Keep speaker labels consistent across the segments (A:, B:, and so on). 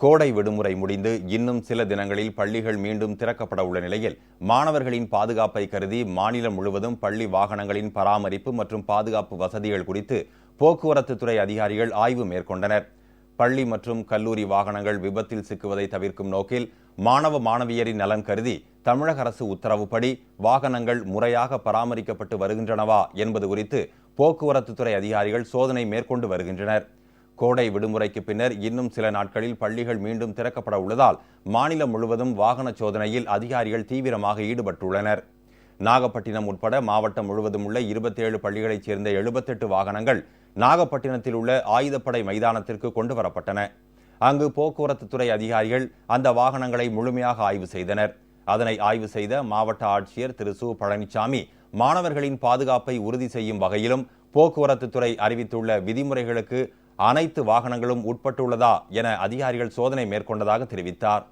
A: கோடை விடுமுறை முடிந்து இன்னும் சில தினங்களில் பள்ளிகள் மீண்டும் திறக்கப்பட உள்ள நிலையில் மாணவர்களின் பாதுகாப்பை கருதி மாநிலம் முழுவதும் பள்ளி வாகனங்களின் பராமரிப்பு மற்றும் பாதுகாப்பு வசதிகள் குறித்து போக்குவரத்து துறை அதிகாரிகள் ஆய்வு மேற்கொண்டனர். பள்ளி மற்றும் கல்லூரி வாகனங்கள் விபத்தில் சிக்குவதை தவிர்க்கும் நோக்கில் மாணவ மாணவியரின் நலன் கருதி தமிழக அரசு உத்தரவுப்படி வாகனங்கள் முறையாக பராமரிக்கப்பட்டு வருகின்றனவா என்பது குறித்து போக்குவரத்து துறை அதிகாரிகள் சோதனை மேற்கொண்டு வருகின்றனர். கோடை விடுமுறைக்கு பின்னர் இன்னும் சில நாட்களில் பள்ளிகள் மீண்டும் திறக்கப்பட உள்ளதால் மாநிலம் முழுவதும் வாகன சோதனையில் அதிகாரிகள் தீவிரமாக ஈடுபட்டுள்ளனர். நாகப்பட்டினம் உட்பட மாவட்டம் முழுவதும் உள்ள இருபத்தேழு பள்ளிகளைச் சேர்ந்த எழுபத்தெட்டு வாகனங்கள் நாகப்பட்டினத்தில் உள்ள ஆயுதப்படை மைதானத்திற்கு கொண்டு வரப்பட்டன. அங்கு போக்குவரத்து துறை அதிகாரிகள் அந்த வாகனங்களை முழுமையாக ஆய்வு செய்தனர். அதனை ஆய்வு செய்த மாவட்ட ஆட்சியர் திரு. சு. பழனிசாமி மாணவர்களின் பாதுகாப்பை உறுதி செய்யும் வகையிலும் போக்குவரத்து துறை அறிவித்துள்ள விதிமுறைகளுக்கு அனைத்து வாகனங்களும் உட்பட்டுள்ளதா என அதிகாரிகள் சோதனை மேற்கொண்டதாக தெரிவித்தார்.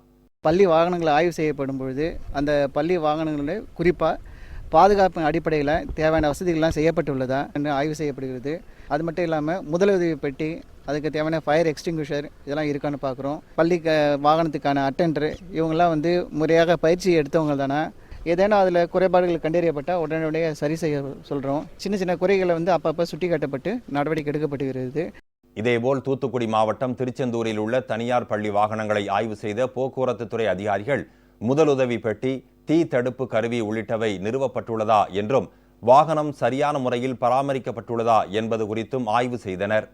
B: பள்ளி வாகனங்கள் ஆய்வு செய்யப்படும் பொழுது அந்த பள்ளி வாகனங்களில் குறிப்பாக பாதுகாப்பு அடிப்படையில் தேவையான வசதிகள்லாம் செய்யப்பட்டுள்ளதா என்று ஆய்வு செய்யப்படுகிறது. அது மட்டும் இல்லாமல் முதலுதவி பெட்டி அதுக்கு தேவையான ஃபயர் எக்ஸ்டிங்விஷர் இதெல்லாம் இருக்கான்னு பார்க்குறோம் பள்ளி க வாகனத்துக்கான அட்டெண்டர் இவங்கெல்லாம் வந்து முறையாக பயிற்சி எடுத்தவங்க தானே? ஏதேனும் அதில் குறைபாடுகள் கண்டறியப்பட்டால் உடனடியாக சரி செய்ய சொல்கிறோம் சின்ன சின்ன குறைகளை வந்து அப்பப்போ சுட்டி காட்டப்பட்டு நடவடிக்கை எடுக்கப்படுகிறது
A: இதேபோல் தூத்துக்குடி மாவட்டம் திருச்செந்தூரில் உள்ள தனியார் பள்ளி வாகனங்களை ஆய்வு செய்த போக்குவரத்து துறை அதிகாரிகள் முதலுதவி பெட்டி தீ தடுப்பு கருவி உள்ளிட்டவை நிறுவப்பட்டுள்ளதா என்றும் வாகனம் சரியான முறையில் பராமரிக்கப்பட்டுள்ளதா என்பது குறித்தும் ஆய்வு செய்தனர்.